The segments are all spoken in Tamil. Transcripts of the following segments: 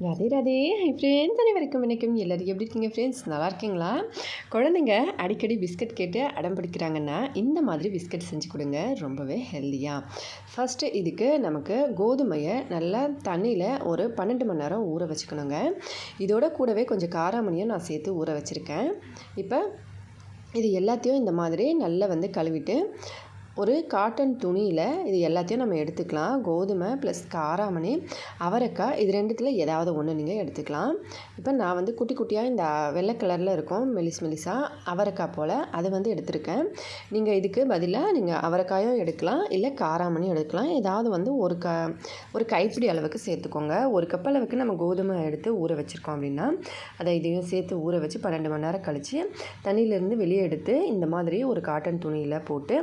ராதே ராதே. ஃப்ரெண்ட்ஸ் அனைவருக்கும் வணக்கம். எல்லோரும் எப்படி இருக்கீங்க ஃப்ரெண்ட்ஸ் நல்லா இருக்கீங்களா? குழந்தைங்க அடிக்கடி பிஸ்கட் கேட்டு அடம் பிடிக்கிறாங்கன்னா இந்த மாதிரி பிஸ்கட் செஞ்சு கொடுங்க. ரொம்பவே ஹெல்த்தியாக ஃபஸ்ட்டு இதுக்கு நமக்கு கோதுமையை நல்லா தண்ணியில் ஒரு பன்னெண்டு மணி நேரம் ஊற வச்சுக்கணுங்க. இதோட கூடவே கொஞ்சம் காராமணியும் நான் சேர்த்து ஊற வச்சுருக்கேன். இப்போ இது எல்லாத்தையும் இந்த மாதிரி நல்லா வந்து கழுவிட்டு ஒரு காட்டன் துணியில் இது எல்லாத்தையும் நம்ம எடுத்துக்கலாம். கோதுமை ப்ளஸ் காராமணி அவரைக்காய் இது ரெண்டுத்தில் ஏதாவது ஒன்று நீங்கள் எடுத்துக்கலாம். இப்போ நான் வந்து குட்டி குட்டியாக இந்த வெள்ளை கலரில் இருக்கும் மெலிஸ் மெலிஸாக அவரைக்காய் போல் அதை வந்து எடுத்திருக்கேன். நீங்கள் இதுக்கு பதிலாக நீங்கள் அவரைக்காயும் எடுக்கலாம் இல்லை காராமணியும் எடுக்கலாம். ஏதாவது வந்து ஒரு க ஒரு கைப்பிடி அளவுக்கு சேர்த்துக்கோங்க. ஒரு கப் அளவுக்கு நம்ம கோதுமை எடுத்து ஊற வச்சுருக்கோம் அப்படின்னா அதை இதையும் சேர்த்து ஊற வச்சு பன்னெண்டு மணி நேரம் கழித்து தண்ணியிலேருந்து வெளியே எடுத்து இந்த மாதிரி ஒரு காட்டன் துணியில் போட்டு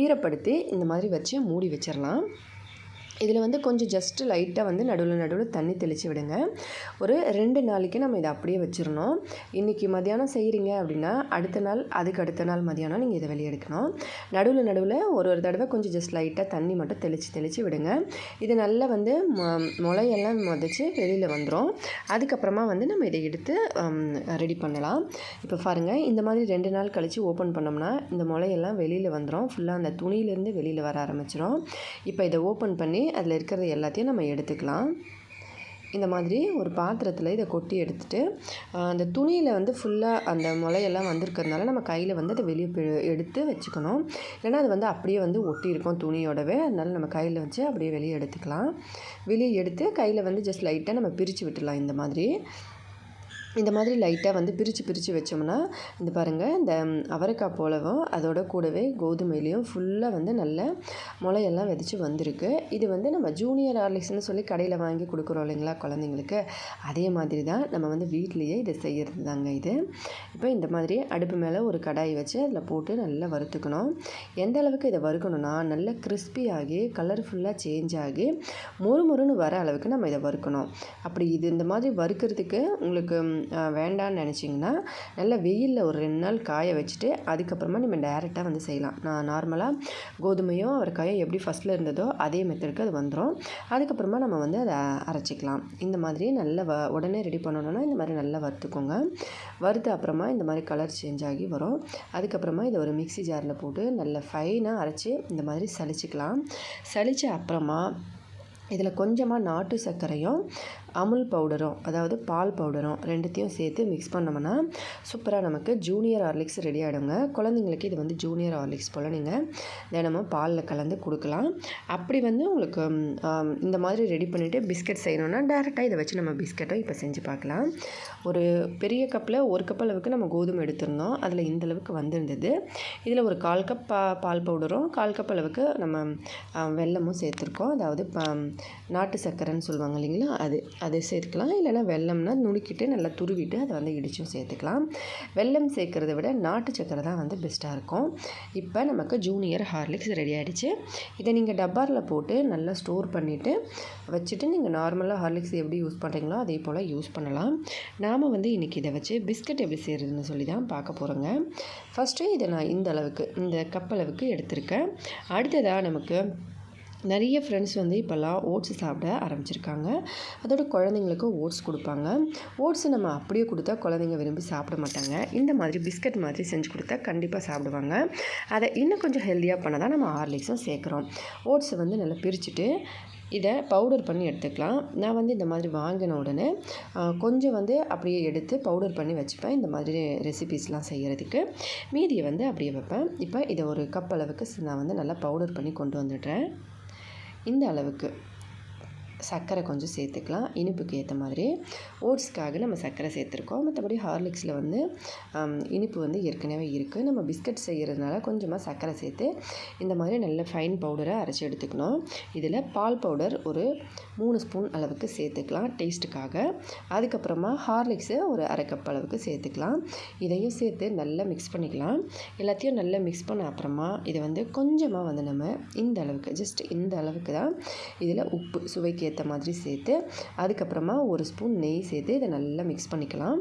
ஈர ஈரப்படுத்தி இந்த மாதிரி வச்சு மூடி வச்சிடலாம் இதில் வந்து கொஞ்சம் ஜஸ்ட்டு லைட்டாக வந்து நடுவில் நடுவில் தண்ணி தெளித்து விடுங்க. ஒரு ரெண்டு நாளைக்கு நம்ம இதை அப்படியே வச்சிடணும். இன்றைக்கி மதியானம் செய்கிறீங்க அப்படின்னா அடுத்த நாள் அதுக்கு அடுத்த நாள் மதியானம் நீங்கள் இதை வெளியே எடுக்கணும். நடுவில் நடுவில் ஒரு ஒரு தடவை கொஞ்சம் ஜஸ்ட் லைட்டாக தண்ணி மட்டும் தெளித்து தெளித்து விடுங்க. இது நல்லா வந்து முளையெல்லாம் முதச்சி வெளியில் வந்துடும் அதுக்கப்புறமா வந்து நம்ம இதை எடுத்து ரெடி பண்ணலாம். இப்போ பாருங்கள் இந்த மாதிரி ரெண்டு நாள் கழித்து ஓப்பன் பண்ணோம்னா இந்த முளையெல்லாம் வெளியில் வந்துடும் ஃபுல்லாக அந்த துணியிலேருந்து வெளியில் வர ஆரம்பிச்சிடும் இப்போ இதை ஓப்பன் பண்ணி அதில் இருக்கிறது எல்லாத்தையும் நம்ம எடுத்துக்கலாம். இந்த மாதிரி ஒரு பாத்திரத்தில் இதை கொட்டி எடுத்துகிட்டு அந்த துணியில் வந்து ஃபுல்லாக அந்த முளையெல்லாம் வந்திருக்கிறதுனால நம்ம கையில் வந்து அதை வெளியே எடுத்து வச்சுக்கணும். ஏன்னா அது வந்து அப்படியே வந்து ஒட்டியிருக்கும் துணியோடவே. அதனால் நம்ம கையில் வச்சு அப்படியே வெளியே எடுத்துக்கலாம். வெளியே எடுத்து கையில் வந்து ஜஸ்ட் லைட்டாக நம்ம பிரித்து விட்டுடலாம் இந்த மாதிரி. இந்த மாதிரி லைட்டாக வந்து பிரித்து பிரித்து வச்சோம்னா இந்த பாருங்கள் இந்த அவரைக்காய் போலவும் அதோட கூடவே கோதுமையிலையும் ஃபுல்லாக வந்து நல்ல முளையெல்லாம் விதைச்சி வந்திருக்கு. இது வந்து நம்ம ஜூனியர் ஆர்லிக்ஸ்னு சொல்லி கடையில் வாங்கி கொடுக்குறோம் இல்லைங்களா குழந்தைங்களுக்கு? அதே மாதிரி தான் நம்ம வந்து வீட்லேயே இதை செய்கிறது தாங்க இது. இப்போ இந்த மாதிரி அடுப்பு மேலே ஒரு கடாய் வச்சு அதில் போட்டு நல்லா வறுத்துக்கணும். எந்த அளவுக்கு இதை வறுக்கணும்னா நல்ல கிறிஸ்பி ஆகி கலர்ஃபுல்லாக சேஞ்ச் ஆகி மொறுமொறுன்னு வர அளவுக்கு நம்ம இதை வறுக்கணும். அப்படி இது இந்த மாதிரி வறுக்கிறதுக்கு உங்களுக்கு வேண்டான்னு நினச்சிங்கன்னா நல்லா வெயிலில் ஒரு ரெண்டு நாள் காய வச்சுட்டு அதுக்கப்புறமா நம்ம டேரெக்டாக வந்து செய்யலாம். நான் நார்மலாக கோதுமையும் அவரைக்காயும் எப்படி ஃபஸ்ட்டில் இருந்ததோ அதே மெத்தடுக்கு அது வந்துடும் அதுக்கப்புறமா நம்ம வந்து அதை அரைச்சிக்கலாம். இந்த மாதிரி நல்லா வ உடனே ரெடி பண்ணணும்னா இந்த மாதிரி நல்லா வறுத்துக்கோங்க. வறுத்து அப்புறமா இந்த மாதிரி கலர் சேஞ்ச் ஆகி வரும். அதுக்கப்புறமா இதை ஒரு மிக்சி ஜாரில் போட்டு நல்லா ஃபைனாக அரைச்சி இந்த மாதிரி சளிச்சிக்கலாம். சளிச்ச அப்புறமா இதில் கொஞ்சமாக நாட்டு சர்க்கரையும் அமுல் பவுடரும் அதாவது பால் பவுடரும் ரெண்டுத்தையும் சேர்த்து மிக்ஸ் பண்ணோம்னா சூப்பராக நமக்கு ஜூனியர் ஹார்லிக்ஸ் ரெடி ஆகிடுங்க குழந்தைங்களுக்கு இது வந்து ஜூனியர் ஹார்லிக்ஸ் போல் நீங்கள் தினமும் பாலில் கலந்து கொடுக்கலாம். அப்படி வந்து உங்களுக்கு இந்த மாதிரி ரெடி பண்ணிவிட்டு பிஸ்கட் செய்யணுன்னா டேரெக்டாக இதை வச்சு நம்ம பிஸ்கட்டும் இப்போ செஞ்சு பார்க்கலாம். ஒரு பெரிய கப்பில் ஒரு கப் அளவுக்கு நம்ம கோதுமை எடுத்திருந்தோம். அதில் இந்த அளவுக்கு வந்திருந்தது. இதில் ஒரு கால் கப் பா பால் பவுடரும் கால் கப் அளவுக்கு நம்ம வெல்லமும் சேர்த்துருக்கோம். அதாவது நாட்டு சர்க்கரைன்னு சொல்லுவாங்க இல்லைங்களா? அது அதை சேர்த்துக்கலாம். இல்லைனா வெள்ளம்னா நுணுக்கிட்டு நல்லா துருவிட்டு அதை வந்து இடிச்சும் சேர்த்துக்கலாம். வெள்ளம் சேர்க்குறத விட நாட்டு சக்கரை தான் வந்து பெஸ்ட்டாக இருக்கும். இப்போ நமக்கு ஜூனியர் ஹார்லிக்ஸ் ரெடி ஆகிடுச்சு இதை நீங்கள் டப்பாரில் போட்டு நல்லா ஸ்டோர் பண்ணிவிட்டு வச்சுட்டு நீங்கள் நார்மலாக ஹார்லிக்ஸ் எப்படி யூஸ் பண்ணுறீங்களோ அதே போல் யூஸ் பண்ணலாம். நாம் வந்து இன்றைக்கி இதை வச்சு பிஸ்கட் எப்படி செய்கிறதுன்னு சொல்லி தான் பார்க்க போகிறோங்க ஃபஸ்ட்டு இதை நான் இந்த அளவுக்கு இந்த கப் அளவுக்கு எடுத்திருக்கேன். அடுத்ததாக நமக்கு நிறைய ஃப்ரெண்ட்ஸ் வந்து இப்போல்லாம் ஓட்ஸ் சாப்பிட ஆரம்பிச்சிருக்காங்க. அதோட குழந்தைங்களுக்கு ஓட்ஸ் கொடுப்பாங்க. ஓட்ஸ் நம்ம அப்படியே கொடுத்தா குழந்தைங்க விரும்பி சாப்பிட மாட்டாங்க. இந்த மாதிரி பிஸ்கட் மாதிரி செஞ்சு கொடுத்தா கண்டிப்பாக சாப்பிடுவாங்க. அதை இன்னும் கொஞ்சம் ஹெல்த்தியாக பண்ண தான் நம்ம ஹார்லிக்ஸும் சேர்க்குறோம். ஓட்ஸை வந்து நல்லா பிரிச்சுட்டு இதை பவுடர் பண்ணி எடுத்துக்கலாம். நான் வந்து இந்த மாதிரி வாங்கின உடனே கொஞ்சம் வந்து அப்படியே எடுத்து பவுடர் பண்ணி வச்சுப்பேன். இந்த மாதிரி ரெசிபீஸ்லாம் செய்கிறதுக்கு மீதியை வந்து அப்படியே வைப்பேன். இப்போ இதை ஒரு கப் அளவுக்கு நான் வந்து நல்லா பவுடர் பண்ணி கொண்டு வந்துடுறேன். இந்த அளவுக்கு. சர்க்கரை கொஞ்சம் சேர்த்துக்கலாம் இனிப்புக்கு ஏற்ற மாதிரி. ஓட்ஸ்க்காக நம்ம சர்க்கரை சேர்த்துருக்கோம். மற்றபடி ஹார்லிக்ஸில் வந்து இனிப்பு வந்து ஏற்கனவே இருக்குது நம்ம பிஸ்கட் செய்கிறதுனால கொஞ்சமாக சர்க்கரை சேர்த்து இந்த மாதிரி நல்ல ஃபைன் பவுடரை அரைச்சி எடுத்துக்கணும். இதில் பால் பவுடர் ஒரு மூணு ஸ்பூன் அளவுக்கு சேர்த்துக்கலாம் டேஸ்ட்டுக்காக. அதுக்கப்புறமா ஹார்லிக்ஸை ஒரு அரை கப் அளவுக்கு சேர்த்துக்கலாம். இதையும் சேர்த்து நல்லா மிக்ஸ் பண்ணிக்கலாம். எல்லாத்தையும் நல்லா மிக்ஸ் பண்ண அப்புறமா இதை வந்து கொஞ்சமாக வந்து நம்ம இந்த அளவுக்கு ஜஸ்ட் இந்த அளவுக்கு தான் இதில் உப்பு சுவைக்கு ஏற்ற மாதிரி சேர்த்து அதுக்கப்புறமா ஒரு ஸ்பூன் நெய் சேர்த்து இதை நல்லா மிக்ஸ் பண்ணிக்கலாம்.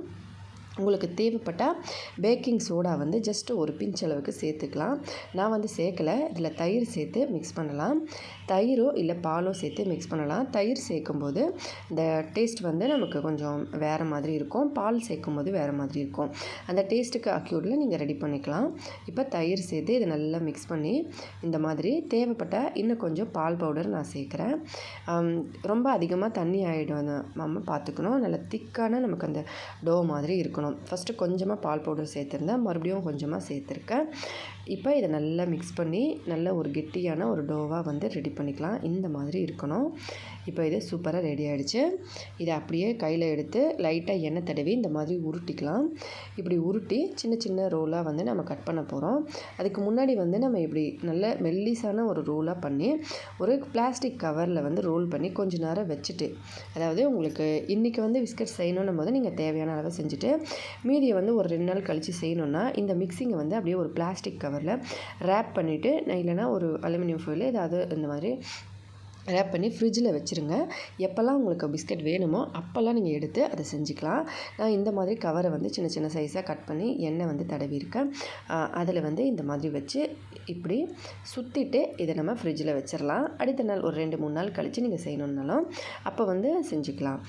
உங்களுக்கு தேவைப்பட்டால் பேக்கிங் சோடா வந்து ஜஸ்ட்டு ஒரு பிஞ்ச் அளவுக்கு சேர்த்துக்கலாம். நான் வந்து சேர்க்கலை. இதில் தயிர் சேர்த்து மிக்ஸ் பண்ணலாம். தயிரோ இல்லை பாலோ சேர்த்து மிக்ஸ் பண்ணலாம். தயிர் சேர்க்கும்போது இந்த டேஸ்ட் வந்து நமக்கு கொஞ்சம் வேறு மாதிரி இருக்கும். பால் சேர்க்கும்போது வேறு மாதிரி இருக்கும். அந்த டேஸ்ட்டுக்கு அக்யூரில் நீங்கள் ரெடி பண்ணிக்கலாம். இப்போ தயிர் சேர்த்து இதை நல்லா மிக்ஸ் பண்ணி இந்த மாதிரி தேவைப்பட்டால் இன்னும் கொஞ்சம் பால் பவுடர் நான் சேர்க்குறேன். ரொம்ப அதிகமாக தண்ணி ஆகிடும் நம்ம பார்த்துக்கணும். நல்லா திக்கான நமக்கு அந்த டோ மாதிரி இருக்கணும். ஃபஸ்ட்டு கொஞ்சமாக பால் பவுடர் சேர்த்துருந்தேன். மறுபடியும் கொஞ்சமாக சேர்த்துருக்கேன். இப்போ இதை நல்லா மிக்ஸ் பண்ணி நல்ல ஒரு கெட்டியான ஒரு டோவாக வந்து ரெடி பண்ணிக்கலாம். இந்த மாதிரி இருக்கணும். இப்போ இது சூப்பராக ரெடி ஆகிடுச்சு இதை அப்படியே கையில் எடுத்து லைட்டாக எண்ணெய் தடவி இந்த மாதிரி உருட்டிக்கலாம். இப்படி உருட்டி சின்ன சின்ன ரோலாக வந்து நம்ம கட் பண்ண போகிறோம் அதுக்கு முன்னாடி வந்து நம்ம இப்படி நல்ல மெல்லிஸான ஒரு ரோலாக பண்ணி ஒரு பிளாஸ்டிக் கவரில் வந்து ரோல் பண்ணி கொஞ்சம் நேரம் வச்சுட்டு அதாவது உங்களுக்கு இன்றைக்கி வந்து பிஸ்கட் செய்யணுன்னும் போது நீங்கள் தேவையான அளவை செஞ்சுட்டு மீதியை வந்து ஒரு ரெண்டு நாள் கழித்து செய்யணுன்னா இந்த மிக்சிங்கை வந்து அப்படியே ஒரு பிளாஸ்டிக் கவர் கவரில் ரேப் பண்ணிவிட்டு இல்லைனா ஒரு அலுமினியம் ஃபோயில் ஏதாவது இந்த மாதிரி ரேப் பண்ணி ஃப்ரிட்ஜில் வச்சுருங்க. எப்போல்லாம் உங்களுக்கு பிஸ்கட் வேணுமோ அப்போல்லாம் நீங்கள் எடுத்து அதை செஞ்சுக்கலாம். நான் இந்த மாதிரி கவரை வந்து சின்ன சின்ன சைஸாக கட் பண்ணி எண்ணெய் வந்து தடவிருக்கேன் அதில் வந்து இந்த மாதிரி வச்சு இப்படி சுற்றிட்டு இதை நம்ம ஃப்ரிட்ஜில் வச்சிடலாம் அடுத்த நாள் ஒரு ரெண்டு மூணு நாள் கழித்து நீங்கள் செய்யணுன்னாலும் அப்போ வந்து செஞ்சுக்கலாம்.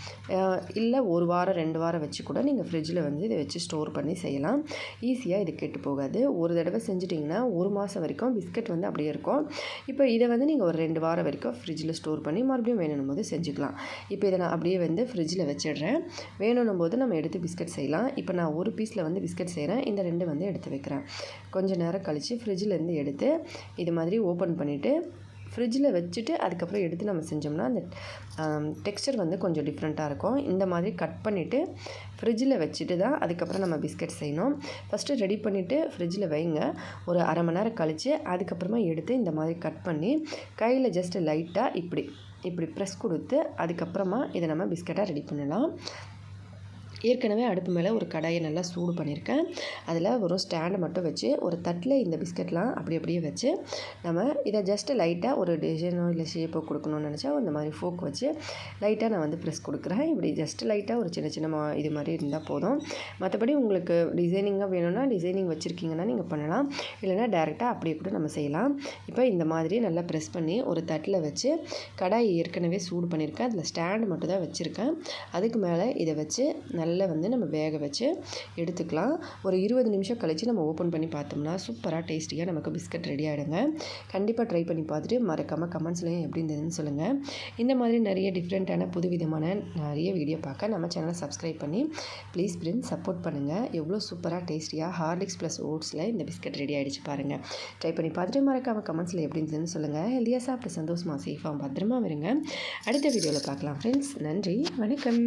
இல்லை ஒரு வாரம் ரெண்டு வாரம் வச்சு கூட நீங்கள் ஃப்ரிட்ஜில் வந்து இதை வச்சு ஸ்டோர் பண்ணி செய்யலாம். ஈஸியாக இது கெட்டு போகாது. ஒரு தடவை செஞ்சிட்டிங்கன்னா ஒரு மாதம் வரைக்கும் பிஸ்கட் வந்து அப்படியே இருக்கும். இப்போ இதை வந்து நீங்கள் ஒரு ரெண்டு வாரம் வரைக்கும் ஃப்ரிட்ஜ் ஃப்ரிட்ஜில் ஸ்டோர் பண்ணி மறுபடியும் வேணும் போது செஞ்சுக்கலாம். இப்போ இதை நான் அப்படியே வந்து ஃப்ரிட்ஜில் வச்சிடுறேன். வேணும் போது நம்ம எடுத்து பிஸ்கட் செய்யலாம். இப்போ நான் ஒரு பீஸில் வந்து பிஸ்கட் செய்கிறேன் இந்த ரெண்டு வந்து எடுத்து வைக்கிறேன். கொஞ்சம் நேரம் கழித்து ஃப்ரிட்ஜிலேருந்து எடுத்து இது மாதிரி ஓப்பன் பண்ணிவிட்டு ஃப்ரிட்ஜில் வச்சுட்டு அதுக்கப்புறம் எடுத்து நம்ம செஞ்சோம்னா அந்த டெக்ஸ்டர் வந்து கொஞ்சம் டிஃப்ரெண்ட்டாக இருக்கும். இந்த மாதிரி கட் பண்ணிவிட்டு ஃப்ரிட்ஜில் வச்சுட்டு தான் அதுக்கப்புறம் நம்ம பிஸ்கட் செய்யணும். ஃபஸ்ட்டு ரெடி பண்ணிவிட்டு ஃப்ரிட்ஜில் வைங்க. ஒரு அரை மணி நேரம் கழித்து அதுக்கப்புறமா எடுத்து இந்த மாதிரி கட் பண்ணி கையில் ஜஸ்ட்டு லைட்டாக இப்படி இப்படி ப்ரெஸ் கொடுத்து அதுக்கப்புறமா இதை நம்ம பிஸ்கட்டாக ரெடி பண்ணலாம். ஏற்கனவே அடுப்பு மேலே ஒரு கடாயை நல்லா சூடு பண்ணியிருக்கேன். அதில் ஒரு ஸ்டாண்டை மட்டும் வச்சு ஒரு தட்டில் இந்த பிஸ்கட்லாம் அப்படி அப்படியே வச்சு நம்ம இதை ஜஸ்ட்டு லைட்டாக ஒரு டிசைனோ இல்லை ஷேப்போ கொடுக்கணும்னு நினச்சா இந்த மாதிரி ஃபோக் வச்சு லைட்டாக நான் வந்து ப்ரெஸ் கொடுக்குறேன். இப்படி ஜஸ்ட்டு லைட்டாக ஒரு சின்ன சின்ன இது மாதிரி இருந்தால் போதும். மற்றபடி உங்களுக்கு டிசைனிங்காக வேணும்னா டிசைனிங் வச்சுருக்கீங்கன்னா நீங்கள் பண்ணலாம். இல்லைனா டேரெக்டாக அப்படியே கூட நம்ம செய்யலாம். இப்போ இந்த மாதிரி நல்லா ப்ரெஸ் பண்ணி ஒரு தட்டில் வச்சு கடாய் ஏற்கனவே சூடு பண்ணியிருக்கேன். அதில் ஸ்டாண்டு மட்டும் தான் வச்சுருக்கேன். அதுக்கு மேலே இதை வச்சு நல்லா நல்லா வந்து நம்ம வேக வச்சு எடுத்துக்கலாம். ஒரு இருபது நிமிஷம் கழித்து நம்ம ஓப்பன் பண்ணி பார்த்தோம்னா சூப்பராக டேஸ்டியாக நமக்கு பிஸ்கட் ரெடி ஆகிடுங்க கண்டிப்பாக ட்ரை பண்ணி பார்த்துட்டு மறக்காமல் கமெண்ட்ஸ்லையும் எப்படி இருந்ததுன்னு சொல்லுங்கள் இந்த மாதிரி நிறைய டிஃப்ரெண்ட்டான புது விதமான நிறைய வீடியோ பார்க்க நம்ம சேனலை சப்ஸ்கிரைப் பண்ணி ப்ளீஸ் ஃப்ரெண்ட்ஸ் சப்போர்ட் பண்ணுங்கள் எவ்வளோ சூப்பராக டேஸ்டியாக ஹார்லிக்ஸ் ப்ளஸ் ஓட்ஸில் இந்த பிஸ்கட் ரெடி ஆகிடுச்சு பாருங்கள் ட்ரை பண்ணி பார்த்துட்டு மறக்காமல் கமெண்ட்ஸில் எப்படி இருந்ததுன்னு சொல்லுங்கள் ஹெல்தியாக சாப்பிட்டு சந்தோஷமாக சேஃபாக பத்திரமா வருங்க அடுத்த வீடியோவில் பார்க்கலாம். ஃப்ரெண்ட்ஸ் நன்றி வணக்கம்.